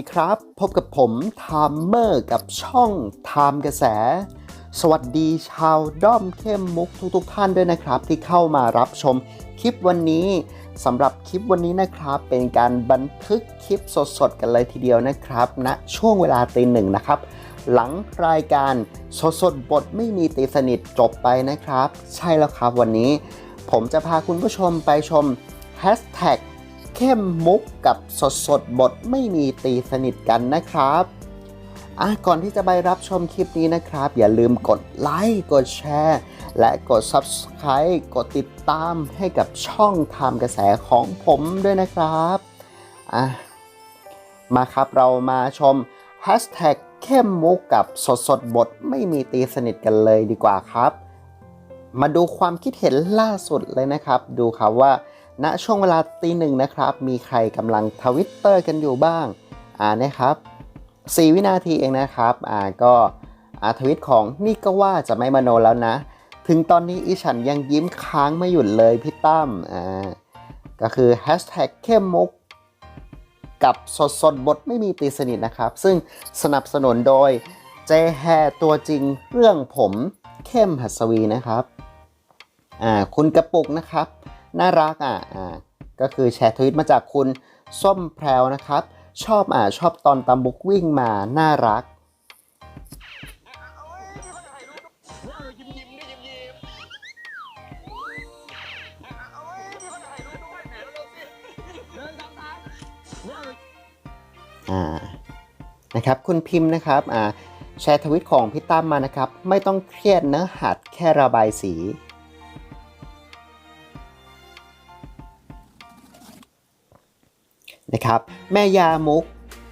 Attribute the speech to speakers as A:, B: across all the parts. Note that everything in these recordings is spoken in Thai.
A: วัสดีครับ พบกับผมไทม์เมอร์กับช่องไทม์กระแส สวัสดีชาวด้อมเข้มมุกทุกๆทท่านด้วยนะครับ ที่เข้ามารับชมคลิปวันนี้สำหรับคลิปวันนี้นะครับ เป็นการบันทึกคลิปสดๆ กันเลยทีเดียวนะครับณนะช่วงเวลาตีหนึ่งนะครับ หลังรายการสดสดบทไม่มีตีสนิทจบไปนะครับ ใช่แล้วครับวันนี้ ผมจะพาคุณผู้ชมไปชมแฮชแท็ก เข้มมุกกับสดสดบทไม่มีตีสนิทกันนะครับอะก่อนที่จะไปรับชมคลิปนี้นะครับ อย่าลืมกดไลค์กดแชร์ และกด Subscribe กดติดตามให้กับช่องทำกระแสของผมด้วยนะครับอะมาครับเรามาชมแฮชแท็กเข้มมุกกับสดสดบทไม่มีตีสนิทกันเลยดีกว่าครับ มาดูความคิดเห็นล่าสุดเลยนะครับ ดูครับว่า ณช่วงเวลาตีหนึ่งนะครับ มีใครกำลังทวิตเตอร์กันอยู่บ้าง อ่านะครับ4วินาทีเองนะครับ อ่าก็อาทวิตของนี่ก็ว่าจะไม่มโนแล้วนะ ถึงตอนนี้อีฉันยังยิ้มค้างไม่หยุดเลยพี่ตั้ม อ่า ก็คือแฮชแท็กเข้มมุกกับสดสดบทไม่มีตีสนิทนะครับ ซึ่งสนับสนุนโดยเจแฮตัวจริงเรื่องผมเข้มหัสวีนะครับ อ่า คุณกระปุกนะครับ น่ารักอะอ่าก็คือแชร์ทวิตมาจากคุณส้มแพรวนะครับ ชอบอ่าชอบตอนตามบุกวิ่งมาน่ารัก
B: ยิ้มยิ้มดิยิ้มยิ้มเอาไว้มีคนถ่ายรูปด้วยแหมเร็วๆสิเดินตามทาง
A: อ่านะครับคุณพิมพ์นะครับอ่าแชร์ทวิตของพี่ตั้มมานะครับ ไม่ต้องเครียดเนื้อะหัดแค่ระบายสี นะครับ แม่ยามุก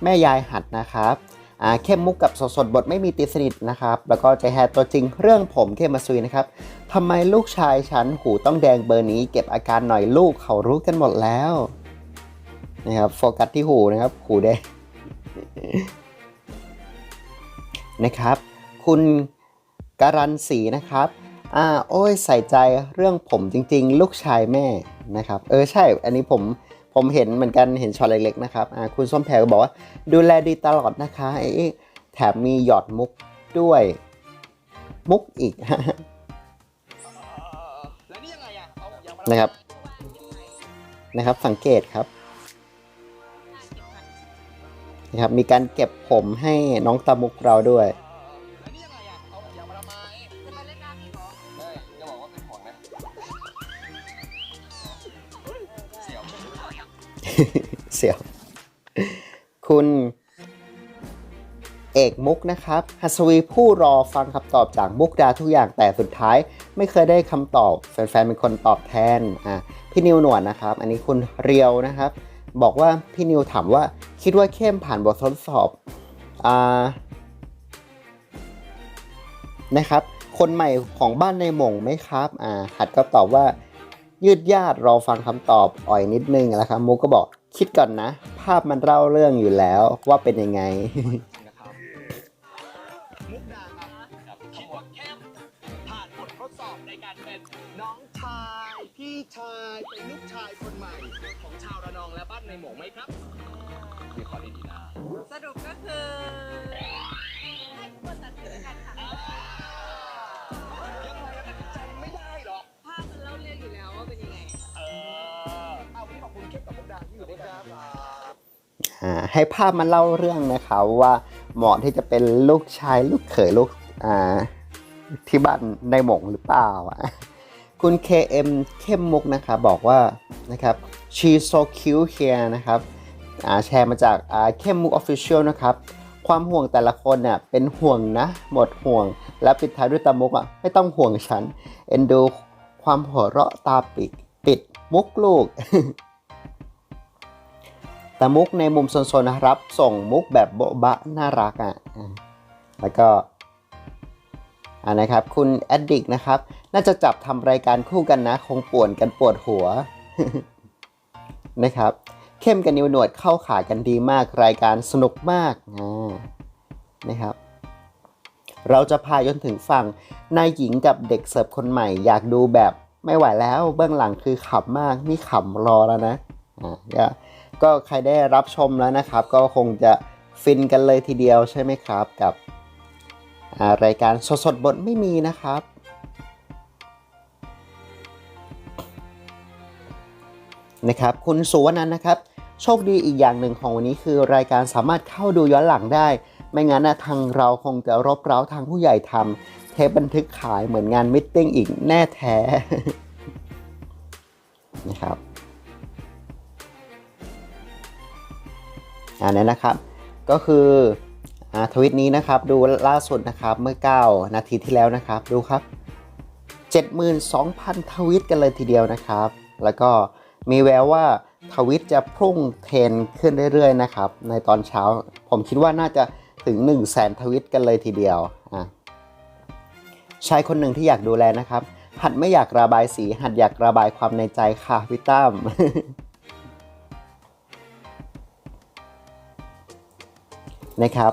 A: แม่ยายหัดนะครับอ่าเข้มมุกกับสดสดๆบทไม่มีตีสนิทนะครับ แล้วก็ใจแฮตัวจริงเรื่องผมเข้มมาซุยนะครับทำไมลูกชายฉันหูต้องแดงเบอร์นี้ เก็บอาการหน่อยลูกเขารู้กันหมดแล้วนะครับโฟกัสที่หูนะครับหูแดงนะครับ คุณการันสีนะครับอ่าโอ้ยใส่ใจเรื่องผมจริง ๆ ลูกชายแม่นะครับ เออใช่ อันนี้ผม ผมเห็นเหมือนกันเห็นช็อตเล็กๆนะครับคุณส้มแพรก็บอกว่าดูแลดีตลอดนะคะไอ้แถมมีหยอดมุกด้วย มุกอีก
B: นะเอายังมา
A: นะครับนะครับสังเกตครับนะครับมีการเก็บผมให้น้องตามุกเราด้วย
B: เสียว
A: คุณเอกมุกนะครับฮัสวีผู้รอฟังคำตอบจากมุกดาทุกอย่างแต่สุดท้าย ไม่เคยได้คำตอบ แฟนๆเป็นคนตอบแทนอะพี่นิวหนวดนะครับ อันนี้คุณเรียวนะครับ บอกว่าพี่นิวถามว่าคิดว่าเข้มผ่านบททดสอบอ่านะครับ คนใหม่ของบ้านในหม่งไหมครับอ่าหัดก็ตอบว่า ยืดยาดรอฟังคำตอบอ่อยนิดนึงนะครับมุกก็บอกคิดก่อนนะ ภาพมันเล่าเรื่องอยู่แล้วว่าเป็นยังไง
B: นะครับมุกดาครับคิดว่าเข้มผ่านทดสอบในการเป็นน้องชายพี่ชายเป็นลูกชายคนใหม่ของชาวระนองและบ้านในหมงไหมครับมีขอดีๆนะ
C: สรุปก็คือให้ทุกคนตัดสินกัน
B: ให้
C: ภาพมันเล่าเรื่องนะ
A: ครับว่าเหมาะที่จะเป็นลูกชายลูกเขยลูกอ่าที่บ้านในหมงหรือเปล่าอะคุณ KM เข้มมุกนะครับบอกว่านะครับ she so cute here นะครับแชร์มาจากเข้มมุก official นะครับความห่วงแต่ละคนเนี่ยเป็นห่วงนะ หมดห่วง และปิดท้ายด้วยตามุกอะไม่ต้องห่วงฉัน เอ็นดูความหัวเราะตาปิดปิดมุกลูก แต่มุกในมุมโซนๆนะครับ ส่งมุกแบบโบ๊ะบะน่ารักอะอ่าแล้วก็อ่านะครับ คุณแอดดิกนะครับ น่าจะจับทำรายการคู่กันนะ คงป่วนกันปวดหัวนะครับ เข้มกับนิวหนวดเข้าขากันดีมากรายการสนุกมากอ่านะครับ เราจะพาจนถึงฝั่งนายหญิงกับเด็กเสิร์ฟคนใหม่ อยากดูแบบไม่ไหวแล้วเบื้องหลังคือขำมากนี่ขำรอแล้วนะอ่า ก็ใครได้รับชมแล้วนะครับ ก็คงจะฟินกันเลยทีเดียวใช่ไหมครับกับรายการสดๆบทไม่มีนะครับนะครับ คุณสุวรรณันนะครับ โชคดีอีกอย่างหนึ่งของวันนี้คือรายการสามารถเข้าดูย้อนหลังได้ ไม่งั้นนะทางเราคงจะรบเร้าทางผู้ใหญ่ทำเทปบันทึกขายเหมือนงานมิทติ้งอีกแน่แท้นะครับ อันนี้นะครับ ก็คืออทวิตนี้นะครับดูล่าสุดนะครับเมื่อ 9 นาทีที่แล้วนะครับดูครับ 72,000 ทวิตกันเลยทีเดียวนะครับ แล้วก็มีแววว่าทวิตจะพุ่งเทรนขึ้นเรื่อยๆนะครับ ในตอนเช้าผมคิดว่าน่าจะถึง 1 0 0 0 0แสนทวิตกันเลยทีเดียวอะชายคนหนึ่งที่อยากดูแลนะครับ หัดไม่อยากระบายสี หัดอยากระบายความในใจค่ะพี่ตั้ม นะครับ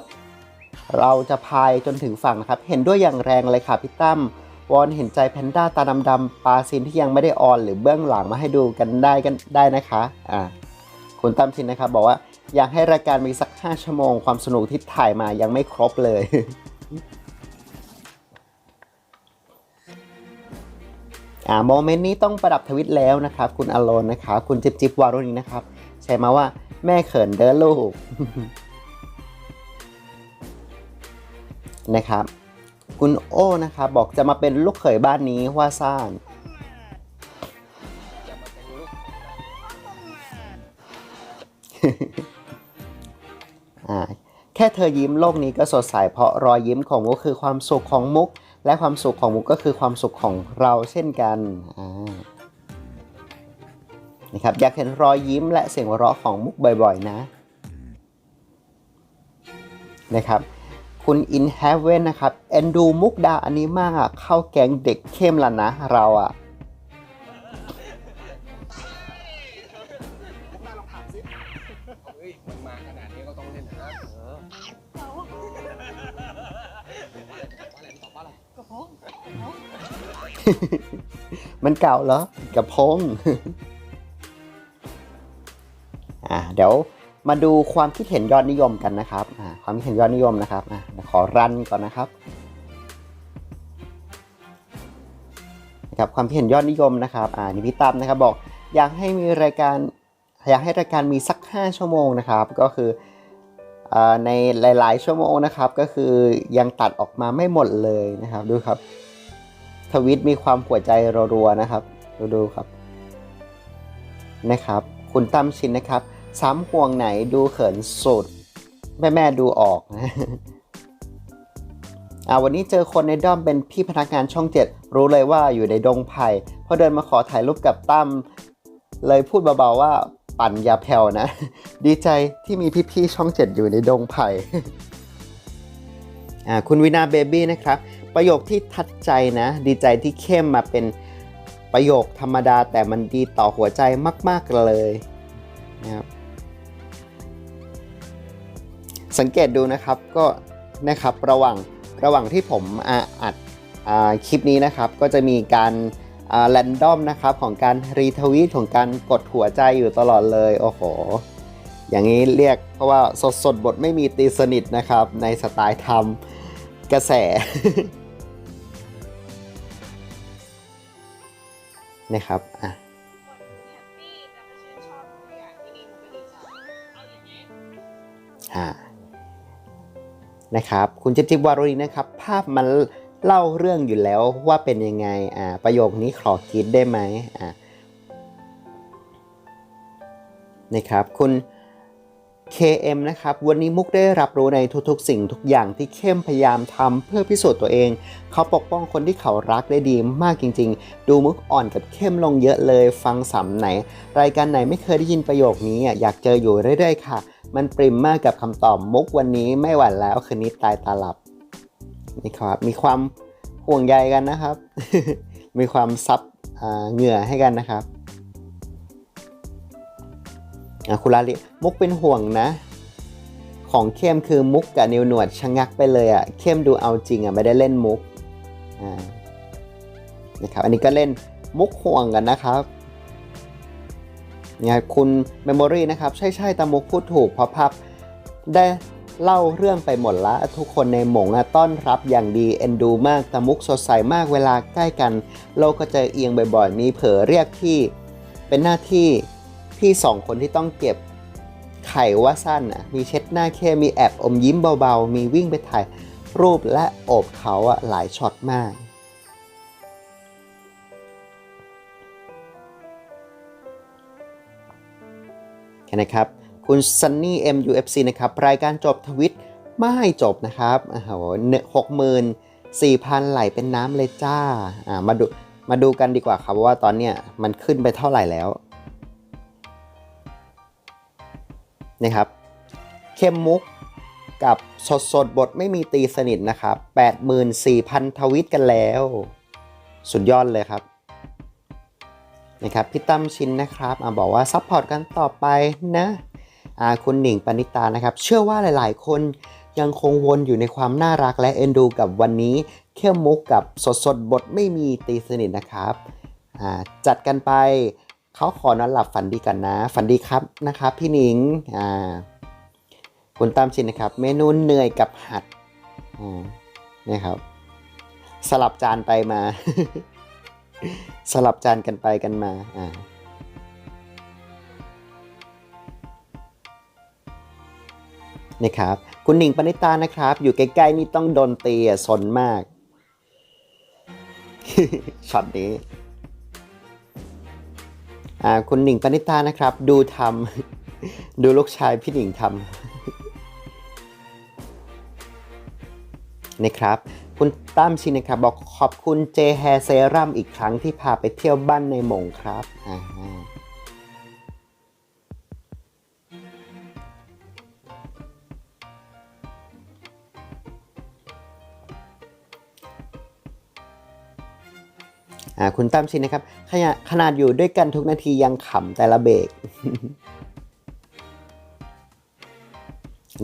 A: เราจะพายจนถึงฝั่งนะครับ เห็นด้วยอย่างแรงเลยค่ะพี่ตั้มวอนเห็นใจแพนด้าตาดำๆปลาซินที่ยังไม่ได้ออน หรือเบื้องหลังมาให้ดูกันได้กันได้นะคะอ่าคุณตั้มชินนะครับบอกว่าอยากให้รายการมีสัก 5 ชั่วโมงความสนุกที่ถ่ายมายังไม่ครบเลย อ่าโมเมนต์นี้ต้องประดับทวิตแล้วนะครับ คุณอโลนนะครับ คุณจิ๊บจิ๊บวารุณีนะครับ ใช้มาว่าแม่เขินเด้อลูก นะครับ คุณโอ้นะครับบอกจะมาเป็นลูกเขยบ้านนี้ว่าซ่านอ่าแค่เธอยิ้มโลกนี้ก็สดใสเพราะรอยยิ้มของมุกคือความสุขของมุก และความสุขของมุกก็คือความสุขของเราเช่นกันนะครับอยากเห็นรอยยิ้มและเสียงหัวเราะของมุกบ่อยๆนะนะครับ คุณ In Heaven นะครับเอนดูมุกดาอันนี้มากอะเข้าแกงเด็กเข้มแล้วนะเราอะ
B: มุกดาลองถามสิ
D: เฮ้ยมันมาขนาดนี้ก็ต้องเล่นนะ
A: มันเก่าเหรอกับพง อ่าเดี๋ยว มาดูความคิดเห็นยอดนิยมกันนะครับความคิดเห็นยอดนิยมนะครับอขอรันก่อนนะครับนะครับความคิดเห็นยอดนิยมนะครับอ่านี่พี่ตั้มนะครับบอกอยากให้มีรายการอยากให้รายการมีสัก 5 ชั่วโมงนะครับ ก็คืออ่าในหลาย ๆ ชั่วโมงนะครับ ก็คือยังตัดออกมาไม่หมดเลยนะครับ ดูครับ ทวิตมีความหัวใจรัวๆนะครับ ดูดูครับนะครับ คุณตั้มชินนะครับ สามห่วงไหนดูเขินสุด แม่แม่ดูออกนะอ่าวันนี้เจอคนในด้อมเป็นพี่พนักงานช่องเจ็ดรู้เลยว่าอยู่ในดงไผ่พอเดินมาขอถ่ายรูปกับตั้มเลยพูดเบาๆว่าปั่นยาแผ่วนะ ดีใจที่มีพี่ๆช่องเจ็ดอยู่ในดงไผ่อ่าคุณวินาเบบี้นะครับ ประโยคที่ทัดใจนะ ดีใจที่เข้มมาเป็นประโยคธรรมดาแต่มันดีต่อหัวใจมาก ๆเลยนะครับ สังเกตดูนะครับก็นะครับระหว่างระหว่างที่ผมอ่าอัดอ่าคลิปนี้นะครับ ก็จะมีการแรนดอมนะครับของการรีทวีตของการกดหัวใจอยู่ตลอดเลย โอ้โห อย่างนี้เรียกเพราะว่าสดสดๆบทไม่มีตีสนิทนะครับ ในสไตล์ทำกระแส นะครับ อะ
C: แฮปปี้แต่ก็ชื่นชอบทุกอย่างที่ นะ
A: ครับคุณจิ๊บจิ๊บวารุณีนะครับ ภาพมันเล่าเรื่องอยู่แล้วว่าเป็นยังไงอ่าประโยคนี้ขอคิดได้ไหมอ่านะครับคุณ KM นะครับ วันนี้มุกได้รับรู้ในทุกๆ สิ่งทุกอย่างที่เข้มพยายามทำเพื่อพิสูจน์ตัวเอง เขาปกป้องคนที่เขารักได้ดีมากจริง ๆ ดูมุกอ่อนกับเข้มลงเยอะเลยฟังสำไหน รายการไหนไม่เคยได้ยินประโยคนี้อยากเจออยู่เรื่อยๆค่ะ มันปริมมากกับคำตอบมุกวันนี้ไม่หวั่นแล้วคืนนี้ตายตาหลับนี่ครับมีความห่วงใยกันนะครับ มีความซับเหงื่อให้กันนะครับ คุณลาลิมุกเป็นห่วงนะ ของเข้มคือมุกกับนิวหนวดชะงักไปเลยอะเข้มดูเอาจริงอะไม่ได้เล่นมุกอ่านะครับอันนี้ก็เล่นมุกห่วงกันนะครับเนี่ยคุณเมมโมรีนะครับ ใช่ใช่ตามุกพูดถูกเพราะพับได้เล่าเรื่องไปหมดละทุกคนในหมงอะต้อนรับอย่างดีเอ็นดูมากตามุกสดใสมากเวลาใกล้กัน โลกก็จะเอียงบ่อยๆ มีเผลอเรียกพี่ เป็นหน้าที่ พี่สองคนที่ต้องเก็บไข่ว่าสั้นอะมีเช็ดหน้าแค่มีแอบอมยิ้มเบาๆ มีวิ่งไปถ่ายรูปและโอบเขาอะหลายช็อตมากแค่นะครับ คุณซันนี่ MUFC นะครับ รายการจบทวิตไม่จบนะครับโอ้โหหกหมื่นสี่พันไหลเป็นน้ำเลยจ้า อ่ามาดูมาดูกันดีกว่าครับว่าตอนเนี้ยมันขึ้นไปเท่าไหร่แล้ว นะครับเข้มมุกกับสดสดบทไม่มีตีสนิทนะครับ84,000 ทวิตกันแล้ว สุดยอดเลยครับนะครับพี่ตั้มชินนะครับอบอกว่าซัพพอร์ตกันต่อไปนะอาคุณหนิงปณิตานะครับ เชื่อว่าหลาย ๆ คนยังคงวนอยู่ในความน่ารักและเอ็นดูกับวันนี้ เข้มมุกกับสดสดบทไม่มีตีสนิทนะครับจัดกันไป เขาขอนอนหลับฝันดีกันนะ ฝันดีครับนะครับ พี่หนิงอ่าคุณตามชินนะครับ เมนูเหนื่อยกับหัดอ่านี่ครับ สลับจานไปมา สลับจานกันไปกันมาอ่านี่ครับคุณหนิงปณิตานะครับ อยู่ใกล้ๆนี่ต้องโดนตีอะสนมากช็อตนี้ คุณหนิงปณิตานะครับ ดูทำดูลูกชายพี่หนิงทำนะครับ คุณตั้มชินนะครับ บอกขอบคุณเจแฮเซรัมอีกครั้งที่พาไปเที่ยวบ้านในหมงครับอ่าคุณตั้มชินนะครับ ขณะขนาดอยู่ด้วยกันทุกนาทียังขำแต่ละเบรก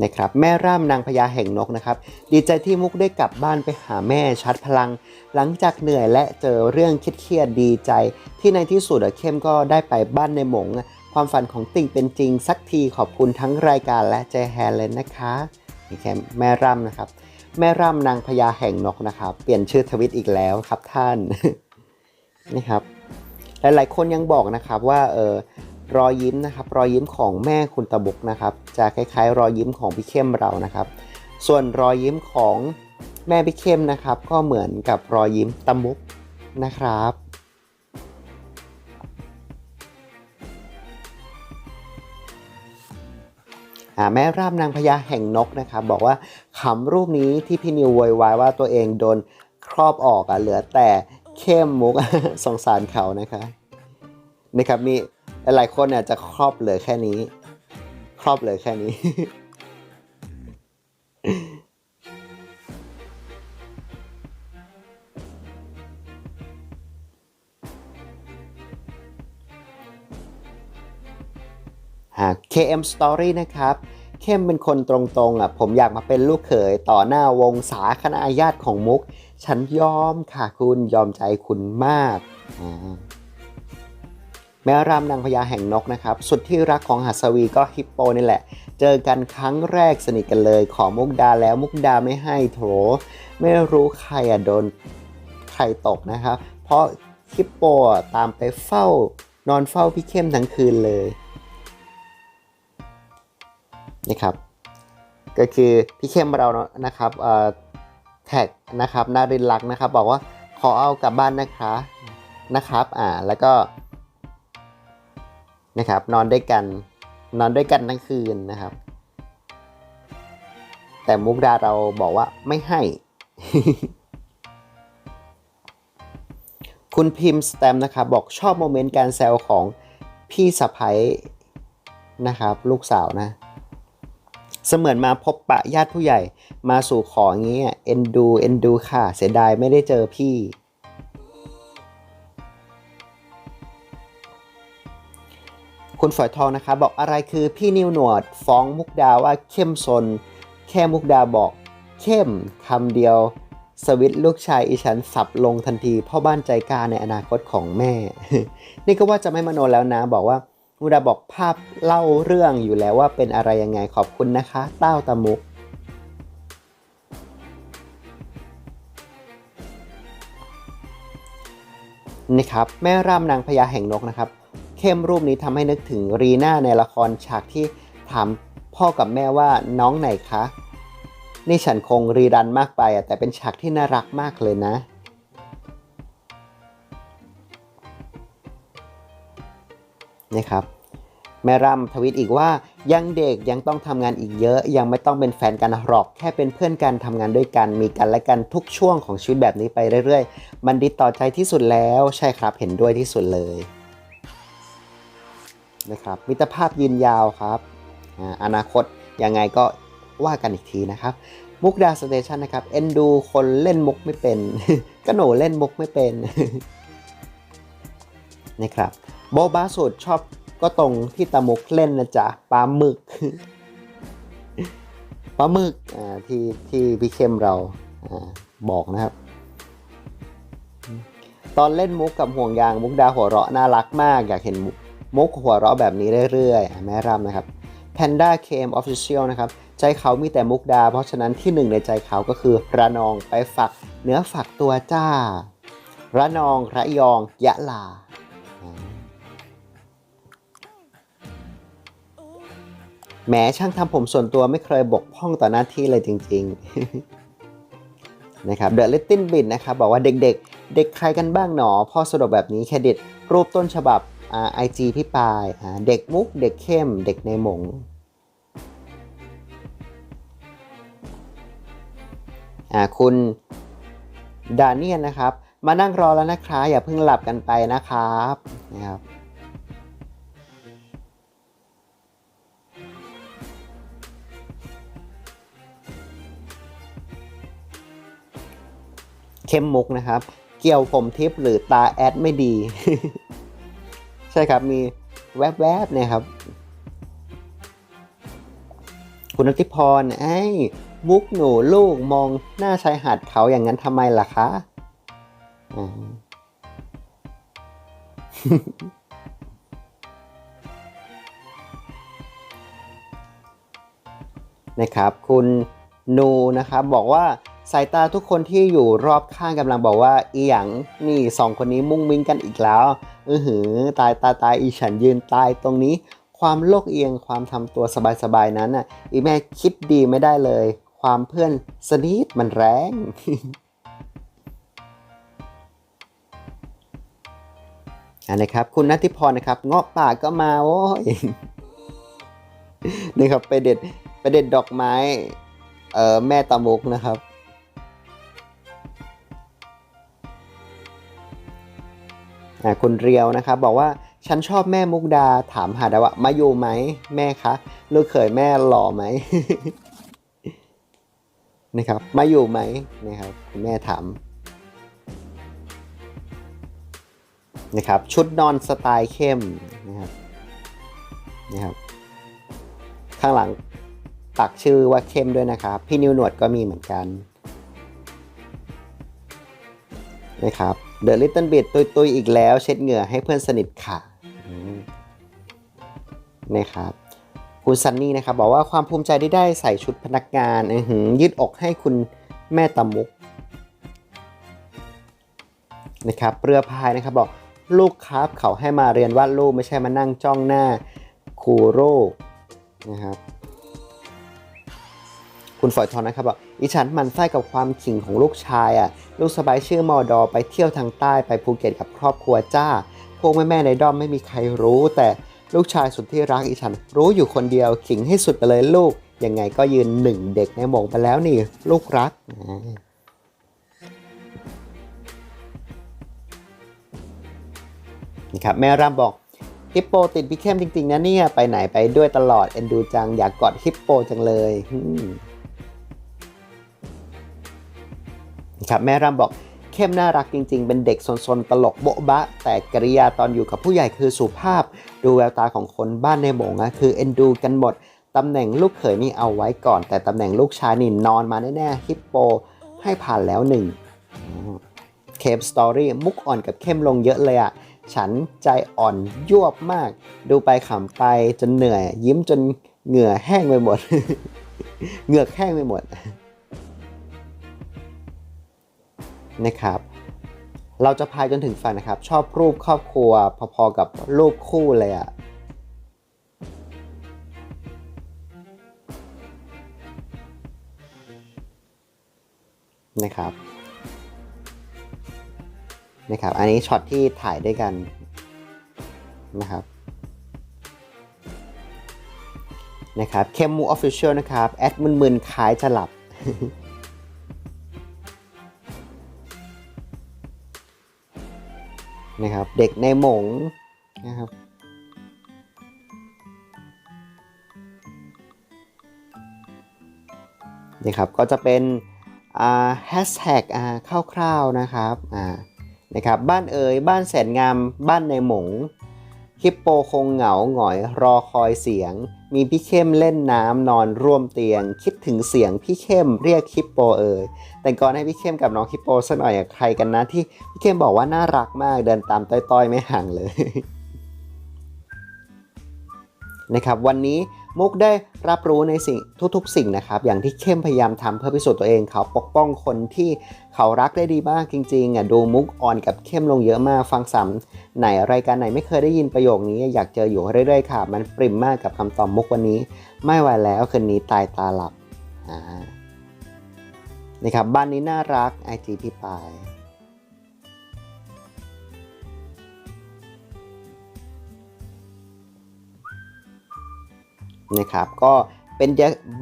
A: นะครับแม่ร่ามนางพญาแห่งนกนะครับ ดีใจที่มุกได้กลับบ้านไปหาแม่ชัดพลัง หลังจากเหนื่อยและเจอเรื่องเครียดดีใจ ที่ในที่สุดเข้มก็ได้ไปบ้านในหมง ความฝันของติ่งเป็นจริง สักทีขอบคุณทั้งรายการและเจแฮนเลยนะคะนี่แค่แม่ร่ำนะครับ แม่ร่ำนางพญาแห่งนกนะครับ เปลี่ยนชื่อทวิตอีกแล้วครับท่านนี่ครับ หลายๆ คนยังบอกนะครับว่าเออรอยยิ้มนะครับรอยยิ้มของแม่คุณตะบุกนะครับจะคล้ายๆ รอยยิ้มของพี่เข้มเรานะครับ ส่วนรอยยิ้มของแม่พี่เข้มนะครับ ก็เหมือนกับรอยยิ้มตะมุกนะครับอ่าแม่รามนางพญาแห่งนกนะครับบอกว่าขำรูปนี้ที่พี่นิวโวยวายว่าตัวเองโดนครอบออกอะเหลือแต่ เข้มมุกสงสารเขานะคะนะครับมีหลายคนเนี่ยจะครอบเหลือแค่นี้ ครอบเหลือแค่นี้หาก KM Story นะครับ เข้มเป็นคนตรงๆอะผมอยากมาเป็นลูกเขยต่อหน้าวงศาคณะญาติของมุก ฉันยอมค่ะคุณยอมใจคุณมากแม่รามนางพญาแห่งนกนะครับ สุดที่รักของหัสวีก็ฮิปโปนี่แหละ เจอกันครั้งแรกสนิทกันเลย ขอมุกดาแล้วมุกดาไม่ให้โถ ไม่รู้ใครอะโดนใครตกนะครับ เพราะฮิปโปตามไปเฝ้านอนเฝ้าพี่เข้มทั้งคืนเลยนะครับ ก็คือพี่เข้มเรานะครับเอ่อ แท็กนะครับนารินลักนะครับ บอกว่าขอเอากลับบ้านนะคะนะครับ อ่าแล้วก็นะครับ นอนด้วยกัน นอนด้วยกันทั้งคืนนะครับ แต่มุกดาเราบอกว่าไม่ให้ คุณพิมพ์สแตมนะครับ บอกชอบโมเมนต์การแซวของพี่สะพ้ยนะครับ ลูกสาวนะ เสมือนมาพบปะญาติผู้ใหญ่ มาสู่ขออย่างเงี้ยเอ็นดูเอ็นดูค่ะ เสียดายไม่ได้เจอพี่ คุณฝอยทองนะคะ บอกอะไรคือพี่นิวหนวด ฟ้องมุกดาว่าเข้มซน แค่มุกดาบอก เข้มคำเดียว สวิตลูกชายอีฉันสับลงทันทีพ่อบ้านใจกล้าในอนาคตของแม่ นี่ก็ว่าจะไม่มโนแล้วนะบอกว่า มุกดาบอกภาพเล่าเรื่องอยู่แล้วว่าเป็นอะไรยังไงขอบคุณนะคะ เต้าตะมุกนี่ครับ แม่ร่ำนางพญาแห่งนกนะครับ เข้มรูปนี้ทำให้นึกถึงรีน่าในละครฉากที่ถามพ่อกับแม่ว่าน้องไหนคะ นี่ฉันคงรีรันมากไปอะแต่เป็นฉากที่น่ารักมากเลยนะ นะครับแม่ร่ำทวิตอีกว่ายังเด็กยังต้องทำงานอีกเยอะ ยังไม่ต้องเป็นแฟนกันหรอก แค่เป็นเพื่อนกันทำงานด้วยกัน มีกันและกันทุกช่วงของชีวิตแบบนี้ไปเรื่อยๆ มันดีต่อใจที่สุดแล้วใช่ครับเห็นด้วยที่สุดเลยนะครับมิตรภาพยืนยาวครับอ่าอนาคตยังไงก็ว่ากันอีกทีนะครับมุกดาสเตชันนะครับเอ็นดูคนเล่นมุกไม่เป็นก็หนูเล่นมุกไม่เป็นนะครับ โบบาสุดชอบก็ตรงที่ตามุกเล่นนะจ๊ะปลาหมึกปลาหมึกอ่าที่ที่พี่เข้มเราอาบอกนะครับ ตอนเล่นมุกกับห่วงยางมุกดาหัวเราะน่ารักมาก อยากเห็นมุกหัวเราะแบบนี้เรื่อยๆแม่รำนะครับ Panda KM Official นะครับ ใจเขามีแต่มุกดา เพราะฉะนั้นที่หนึ่งในใจเขาก็คือระนองไปฝักเนื้อฝักตัวจ้า ระนองระยองยะลา แหมช่างทำผมส่วนตัวไม่เคยบกพร่องต่อหน้าที่เลยจริง ๆ นะครับ The Little Bit นะครับบอกว่าเด็กๆ เด็กใครกันบ้างหนอพ่อสะดวกแบบนี้แคดิตรูปต้นฉบับไอจีพี่ปายอ่าเด็กมุก เด็กเข้ม เด็กในหมงอ่าคุณดาเนียนนะครับ มานั่งรอแล้วนะคะอย่าเพิ่งหลับกันไปนะครับนะครับ เข้มมุกนะครับ เกี่ยวผมทิพย์หรือตาแอดไม่ดี ใช่ครับมีแวบๆเนะครับ คุณนทิพรไอ้มุกหนูลูกมองหน้าชายหาดเขาอย่างนั้นทำไมล่ะคะนะครับ คุณนูนะครับบอกว่า สายตาทุกคนที่อยู่รอบข้างกำลังบอกว่า อีหยังนี่สองคนนี้มุ่งมิ้งกันอีกแล้ว อือหือ ตายตายตายอีฉันยืนตายตรงนี้ ความโลกเอียงความทำตัวสบายๆนั้นน่ะ อีแม่คิดดีไม่ได้เลย ความเพื่อนสนิทมันแรงอันนะครับ คุณนัทิพรนะครับ เงาะป่าก็มาโว้ยนี่ครับไปเด็ดไปเด็ดดอกไม้ เอ่อแม่ตามุกนะครับ คุณเรียวนะครับบอกว่าฉันชอบแม่มุกดาถามหาดาว่ามาอยู่ไหมแม่คะลูกเขยแม่หล่อไหมนะครับมาอยู่ไหมนะครับคุณแม่ถามนะครับชุดนอนสไตล์เข้มนะครับนะครับข้างหลังปักชื่อว่าเข้มด้วยนะครับ พี่นิวหนวดก็มีเหมือนกันนะครับ เดอะลิตเติ้ลบิดตุยตุยอีกแล้วเช็ดเหงื่อให้เพื่อนสนิทค่ะนะครับคุณซันนี่นะครับบอกว่าความภูมิใจที่ได้ใส่ชุดพนักงานอื้ออยืดอกให้คุณแม่ตามุกนะครับเรือพายนะครับบอกลูกครับเขาให้มาเรียนวาดรูปไม่ใช่มานั่งจ้องหน้าครูโรนะครับ คุณฝอยทองนะครับบอกอีฉันมันไส้กับความขิงของลูกชายอะ ลูกสบายชื่อมอดอไปเที่ยวทางใต้ไปภูเก็ตกับครอบครัวจ้า พวกแม่ๆในด้อมไม่มีใครรู้ แต่ลูกชายสุดที่รักอีฉัน รู้อยู่คนเดียวขิงให้สุดไปเลยลูก ยังไงก็ยืนหนึ่งเด็กในหมงไปแล้วนี่ ลูกรักนี่ครับแม่รำบอกฮิปโปติดพี่เข้มจริง ๆ นะเนี่ย ไปไหนไปด้วยตลอด เอ็นดูจังอยากกอดฮิปโปจังเลย ครับแม่รำบอกเข้มน่ารักจริง ๆ เป็นเด็กซนๆตลกโบ๊ะบะ แต่กริยาตอนอยู่กับผู้ใหญ่คือสุภาพ ดูแววตาของคนบ้านในหมงอะคือเอ็นดูกันหมดตำแหน่งลูกเขยนี่เอาไว้ก่อน แต่ตำแหน่งลูกชายนี่นอนมาแน่ๆฮิปโปให้ผ่านแล้วหนึ่งเคมสตอรี่มุกอ่อนกับเข้มลงเยอะเลยอะฉันใจอ่อนยวบมาก ดูไปขำไปจนเหนื่อย ยิ้มจนเหงื่อแห้งไปหมด เหงือกแห้งไปหมด นะครับ เราจะพายจนถึงฝันนะครับ ชอบรูปครอบครัวพอๆกับรูปคู่เลยอะนะครับ นะครับ อันนี้ช็อตที่ถ่ายด้วยกันนะครับนะครับเข้มมูออฟฟิเชียลนะครับ แอดมึนๆคล้ายจะหลับ นะครับ เด็กในหมงนะครับนะครับก็จะเป็นแฮชแท็กอ่าคร่าวๆนะครับนะครับ บ้านเอ๋ยบ้านแสนงาม บ้านในหมงฮิปโปคงเหงาหงอยรอคอยเสียง มีพี่เข้มเล่นน้ำนอนร่วมเตียง คิดถึงเสียงพี่เข้มเรียกฮิปโปเอ่ยแต่ก่อนให้พี่เข้มกับน้องฮิปโปสักหน่อยใครกันนะที่พี่เข้มบอกว่าน่ารักมากเดินตามต้อยๆ ไม่ห่างเลยนะครับวันนี้ มุกได้รับรู้ในสิ่งทุกๆ สิ่งนะครับ อย่างที่เข้มพยายามทำเพื่อพิสูจน์ตัวเองเขาปกป้องคนที่เขารักได้ดีมากจริงๆอะดูมุกอ่อนกับเข้มลงเยอะมากฟังซ้ำไหนรายการไหนไม่เคยได้ยินประโยคนี้ อยากเจออยู่เรื่อยๆค่ะมันปริ่มมากกับคำตอบมุกวันนี้ ไม่ไหวแล้วคืนนี้ตายตาหลับนะครับบ้านนี้น่ารักไอจีพี่ปาย นะครับ ก็เป็น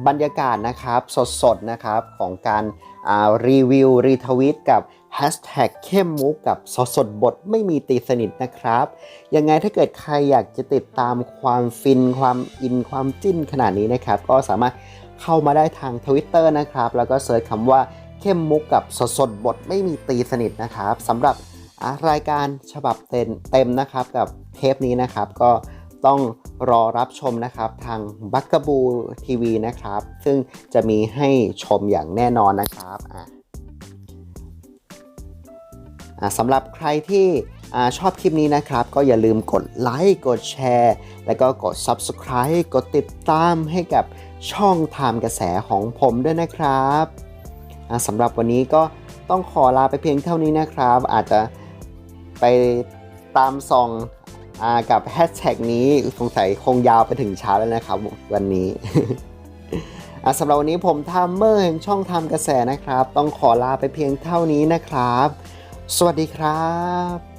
A: บรรยากาศนะครับสดๆนะครับของการรีวิวรีทวิตกับ Hashtag เข้มมุกกับสดสดบทไม่มีตีสนิทนะครับ ยังไงถ้าเกิดใครอยากจะติดตามความฟินความอินความจิ้นขนาดนี้นะครับ ก็สามารถเข้ามาได้ทาง Twitter นะครับ แล้วก็เซิร์ชคำว่าเข้มมุกกับสดสดบทไม่มีตีสนิทนะครับสำหรับรายการฉบับเต็มเต็มนะครับกับเทปนี้นะครับก็ ต้องรอรับชมนะครับทางบักกบูทีวีนะครับ ซึ่งจะมีให้ชมอย่างแน่นอนนะครับอะสำหรับใครที่ชอบคลิปนี้นะครับ ก็อย่าลืมกดไลค์กดแชร์ แล้วก็กด Subscribe กดติดตามให้กับช่องไทม์กระแสของผมด้วยนะครับสำหรับวันนี้ก็ต้องขอลาไปเพียงเท่านี้นะครับ อาจจะไปตามซอง กับแฮชแท็กนี้สงสัยคงยาวไปถึงเช้าแล้วนะครับ วันนี้สำหรับวันนี้ผมทามเมอร์แห่งช่องทำกระแสนะครับ ต้องขอลาไปเพียงเท่านี้นะครับ สวัสดีครับ